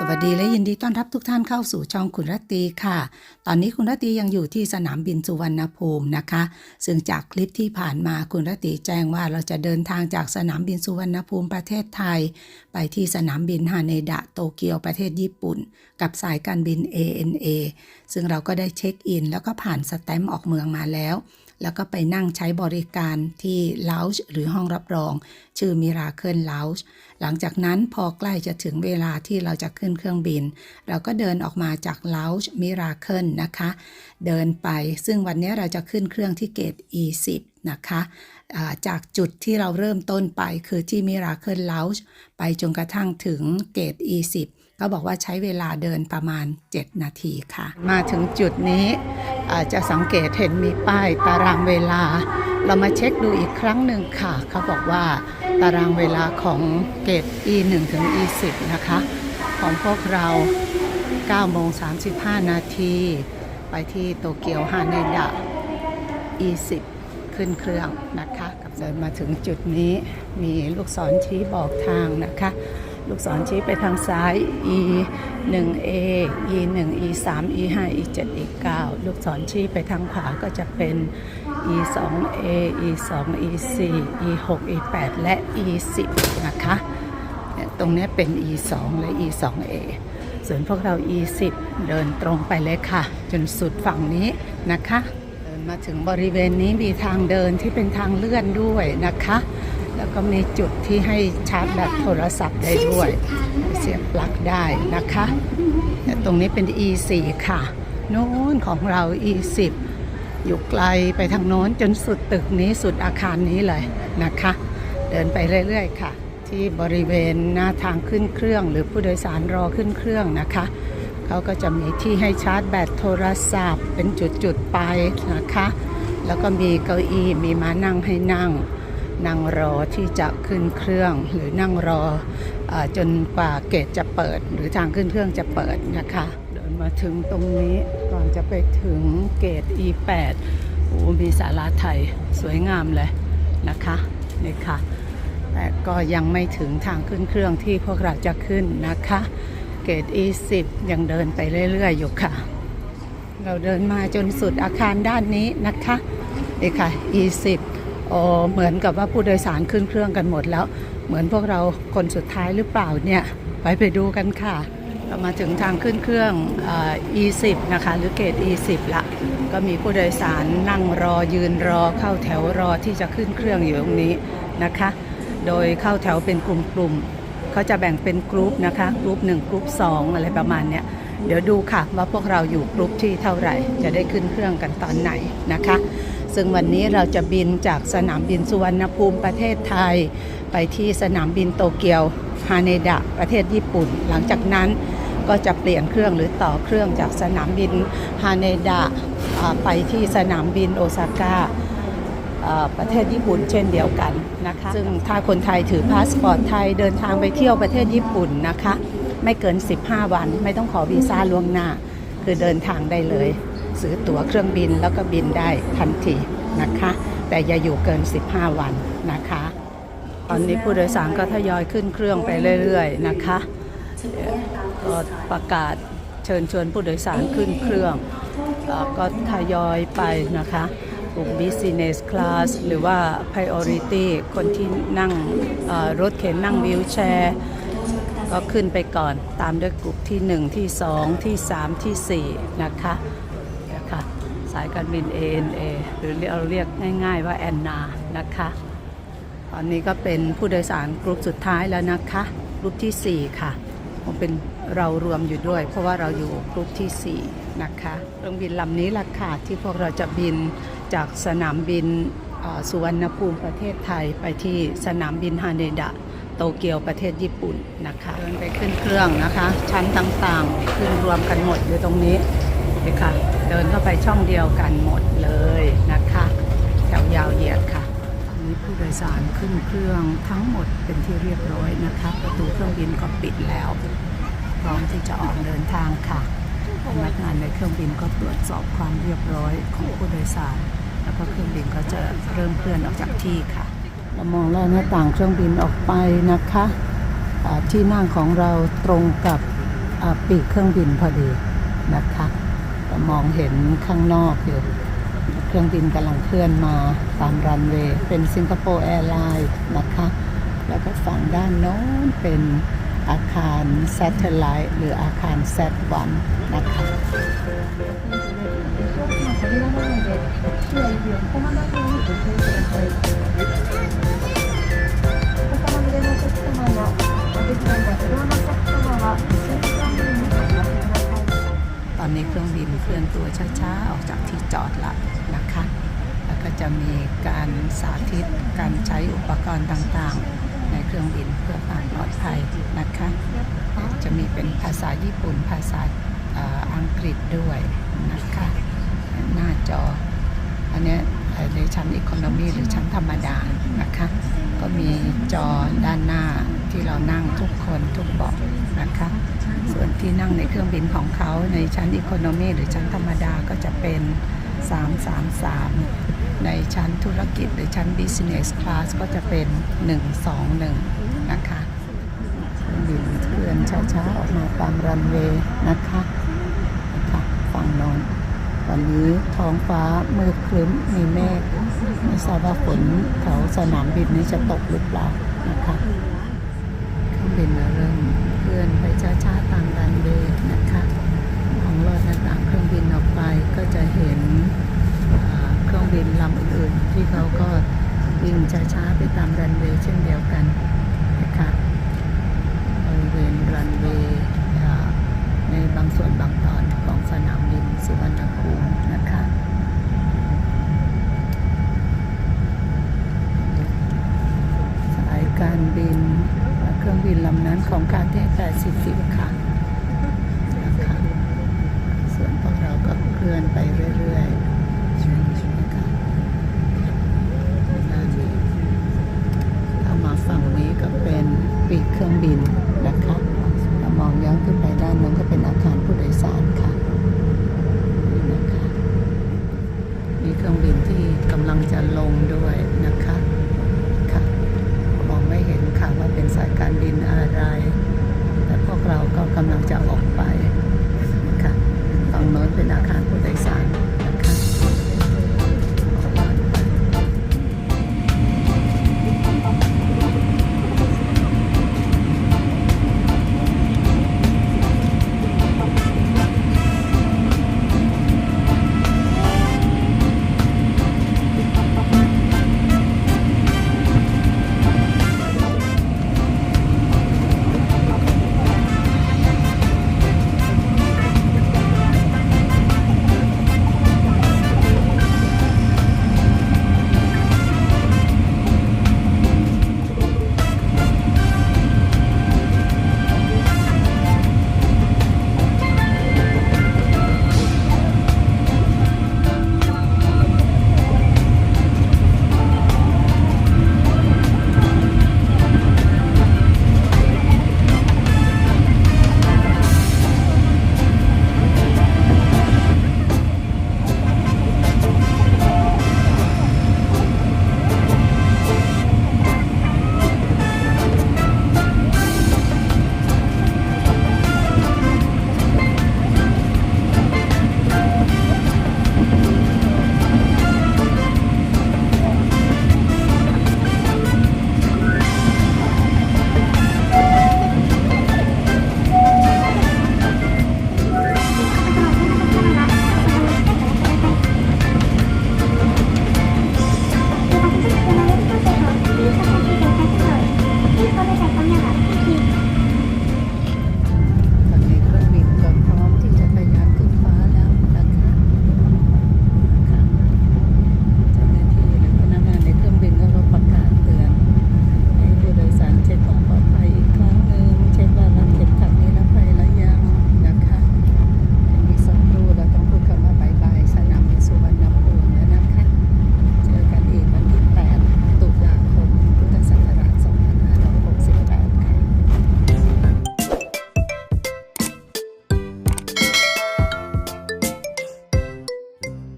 สวัสดีและยินดีต้อนรับทุกท่านเข้าสู่ช่องคุณรัตตีค่ะ ตอนนี้คุณรัตตียังอยู่ที่สนามบินสุวรรณภูมินะคะ ซึ่งจากคลิปที่ผ่านมาคุณรัตตีแจ้งว่าเราจะเดินทางจากสนามบินสุวรรณภูมิประเทศไทย ไปที่สนามบินฮาเนดะโตเกียวประเทศญี่ปุ่น กับสายการบิน ANA ซึ่งเราก็ได้เช็คอิน แล้วก็ผ่านสแตมป์ออกเมืองมาแล้ว แล้วก็ไปนั่งใช้บริการที่ล o ว g e หรือห้องรับรอง ชื่อ Miracle Lounge หลังจากนั้นพอใกล้จะถึงเวลาที่เราจะขึ้นเครื่องบิน เราก็เดินออกมาจาก Lounge Miracle นะคะ เดินไปซึ่งวันนี้เราจะขึ้นเครื่องที่เกต E10 นะคะจากจุดที่เราเริ่มต้นไปคือที่ Miracle Lounge ไปจนกระทั่งถึงเกต E10 ก็บอกว่าใช้เวลาเดินประมาณ 7 นาทีค่ะ มาถึงจุดนี้จะสังเกตเห็นมีป้ายตารางเวลา เรามาเช็คดูอีกครั้งหนึ่งค่ะ เขาบอกว่าตารางเวลาของเกต E1 ถึง E10 นะคะ ของพวกเรา9โมง35 นาที ไปที่โตเกียวฮาเนดะ E10 ขึ้นเครื่องนะคะ กับเดินมาถึงจุดนี้มีลูกศรชี้บอกทางนะคะ ลูกศรชี้ไปทางซ้าย E 1 A E 1 E 3 E 5 E 7 E 9ลูกศรชี้ไปทางขวาก็จะเป็น E 2 A E 2 E 4 E 6 E 8และ E 10นะคะตรงนี้เป็น E 2และ E 2 A ส่วนพวกเรา E 10เดินตรงไปเลยค่ะ จนสุดฝั่งนี้นะคะ เดินมาถึงบริเวณนี้มีทางเดินที่เป็นทางเลื่อนด้วยนะคะ แล้วก็มีจุดที่ให้ชาร์จแบตโทรศัพท์ได้ด้วย เสียบปลั๊กได้นะคะแต่ตรงนี้เป็น E4 ค่ะ โน้นของเรา E10 อยู่ไกลไปทางโน้นจนสุดตึกนี้สุดอาคารนี้เลยนะคะ เดินไปเรื่อยๆค่ะ ที่บริเวณหน้าทางขึ้นเครื่อง หรือผู้โดยสารรอขึ้นเครื่องนะคะเขาก็จะมีที่ให้ชาร์จแบตโทรศัพท์ เป็นจุดๆไปนะคะ แล้วก็มีเก้าอี้มีมานั่งให้นั่ง นั่งรอที่จะขึ้นเครื่องหรือนั่งรออจนกว่าเกตจะเปิด หรือทางขึ้นเครื่องจะเปิดนะคะ เดินมาถึงตรงนี้ก่อนจะไปถึงเกต E8 โอ้มีศาลาไทยสวยงามเลยนะคะนี่ค่ะแต่ก็ยังไม่ถึงทางขึ้นเครื่องที่พวกเราจะขึ้นนะคะ เกต E10 ยังเดินไปเรื่อยๆอยู่ค่ะ เราเดินมาจนสุดอาคารด้านนี้นะคะนี่ค่ะ E10 เหมือนกับว่าผู้โดยสารขึ้นเครื่องกันหมดแล้ว เหมือนพวกเราคนสุดท้ายหรือเปล่าเนี่ยไปไปดูกันค่ะเรามาถึงทางขึ้นเครื่องอ่อ E10 นะคะ หรือเกต E10 ละ ก็มีผู้โดยสารนั่งรอยืนรอเข้าแถวรอที่จะขึ้นเครื่องอยู่ตรงนี้นะคะ โดยเข้าแถวเป็นกลุ่มๆเขาจะแบ่งเป็นกรุ๊ปนะคะกรุ๊ป1กรุ๊ป2 อะไรประมาณเนี้ยเดี๋ยวดูค่ะว่าพวกเราอยู่กรุ๊ปที่เท่าไหร่ จะได้ขึ้นเครื่องกันตอนไหนนะคะ ซึ่งวันนี้เราจะบินจากสนามบินสุวรรณภูมิประเทศไทย ไปที่สนามบินโตเกียวฮาเนดะประเทศญี่ปุ่น หลังจากนั้นก็จะเปลี่ยนเครื่องหรือต่อเครื่องจากสนามบินฮาเนดะไปที่สนามบินโอซาก้าประเทศญี่ปุ่นเช่นเดียวกันนะคะ ซึ่งถ้าคนไทยถือพาสปอร์ตไทยเดินทางไปเที่ยวประเทศญี่ปุ่นนะคะ ไม่เกิน 15 วันไม่ต้องขอวีซ่าล่วงหน้า คือเดินทางได้เลย ซื้อตั๋วเครื่องบินแล้วก็บินได้ทันทีนะคะ แต่อย่าอยู่เกิน 15 วันนะคะ ตอนนี้ผู้โดยสารก็ทยอยขึ้นเครื่องไปเรื่อย ๆ นะคะก็ประกาศเชิญชวนผู้โดยสารขึ้นเครื่อง ก็ทยอยไปนะคะกลุ่ม business class หรือว่า priority คนที่นั่งรถเข็นนั่งวิวแชร์ก็ขึ้นไปก่อนตามด้วยกลุ่มที่ 1 ที่ 2 ที่ 3 ที่ 4 นะคะนะคะายการบิน ANA หรือเราเรียกง่ายๆว่าแอนนานะคะ ตอนนี้ก็เป็นผู้โดยสารกลุ่มสุดท้ายแล้วนะคะกลุ่มที่ 4 ค่ะคงเป็นเรารวมอยู่ด้วย เพราะว่าเราอยู่กลุ่มที่ 4 นะคะเครื่องบินลำนี้ล่ะค่ะที่พวกเราจะบินจากสนามบินเอ่อสุวรรณภูมิประเทศไทยไปที่สนามบินฮาเนดะโตเกียวประเทศญี่ปุ่นนะคะเดินไปขึ้นเครื่องนะคะ ชั้นต่างๆ ขึ้นรวมกันหมดอยู่ตรงนี้นี่ค่ะ เดินเข้าไปช่องเดียวกันหมดเลยนะคะ แถวยาวเหยียดค่ะนนี้ผู้โดยสารขึ้นเครื่องทั้งหมดเป็นที่เรียบร้อยนะคะ ประตูเครื่องบินก็ปิดแล้ว พร้อมที่จะออกเดินทางค่ะพนักงานในเครื่องบินก็ตรวจสอบความเรียบร้อยของผู้โดยสาร แล้วก็เครื่องบินก็จะเริ่มเคลื่อนออกจากที่ค่ะเรามองแลอดหน้าต่างเครื่องบินออกไปนะคะที่นั่งของเราตรงกับปีกเครื่องบินพอดีนะคะ มองเห็นข้างนอกอยู่ เครื่องบินกำลังเคลื่อนมาตามรันเวย์เป็นสิงคโปร์แอร์ไลน์นะคะ แล้วก็ฝั่งด้านโน้นเป็นอาคารซัตเทไลท์หรืออาคารแซดวันนะคะตอนนี้เครื่อง เคลื่อนตัวช้าๆ ออกจากที่จอดละนะคะ แล้วก็จะมีการสาธิตการใช้อุปกรณ์ต่างๆ ในเครื่องบินเพื่อความปลอดภัยนะคะ จะมีเป็นภาษาญี่ปุ่นภาษาอังกฤษด้วยนะคะ หน้าจอ อันนี้ ในชั้นอีโคโนมีหรือชั้นธรรมดานะคะ ก็มีจอด้านหน้าที่เรานั่งทุกคนทุกเบาะนะคะ ส่วนที่นั่งในเครื่องบินของเขาในชั้นอีโคโนมีหรือชั้นธรรมดาก็จะเป็น 333 ในชั้นธุรกิจหรือชั้น Business Class ก็จะเป็น 121 นะคะบินเคลื่อนช้าๆ ออกมาตามรันเวย์นะคะ นะคะ ฝั่งนอน วันนี้ท้องฟ้ามืดครึ้มมีเมฆไม่ทราบว่าฝนแถวสนามบินนี้จะตกหรือเปล่านะคะเครื่องบินเริ่มเคลื่อนไปช้าๆตามรันเวย์นะคะมองลอดหน้าต่างเครื่องบินออกไปก็จะเห็นเครื่องบินลำอื่นๆ ที่เขาก็วิ่งช้าๆไปตามรันเวย์เช่นเดียวกัน ลื่อนไปเรื่อยๆช่วงช่วงกันด้านนี้ถ้ามาฝั่งนี้ก็เป็นปีกเครื่องบินนะคะถ้ามองย้อนขึ้นไปด้านนั้นก็เป็นอาคารผู้โดยสารค่ะนี่นะคะมีเครื่องบินที่กำลังจะลงด้วยนะคะค่ะมองไม่เห็นค่ะว่าเป็นสายการบินอะไร แต่พวกเราก็กำลังจะออกไป 跟大家看，我等一下。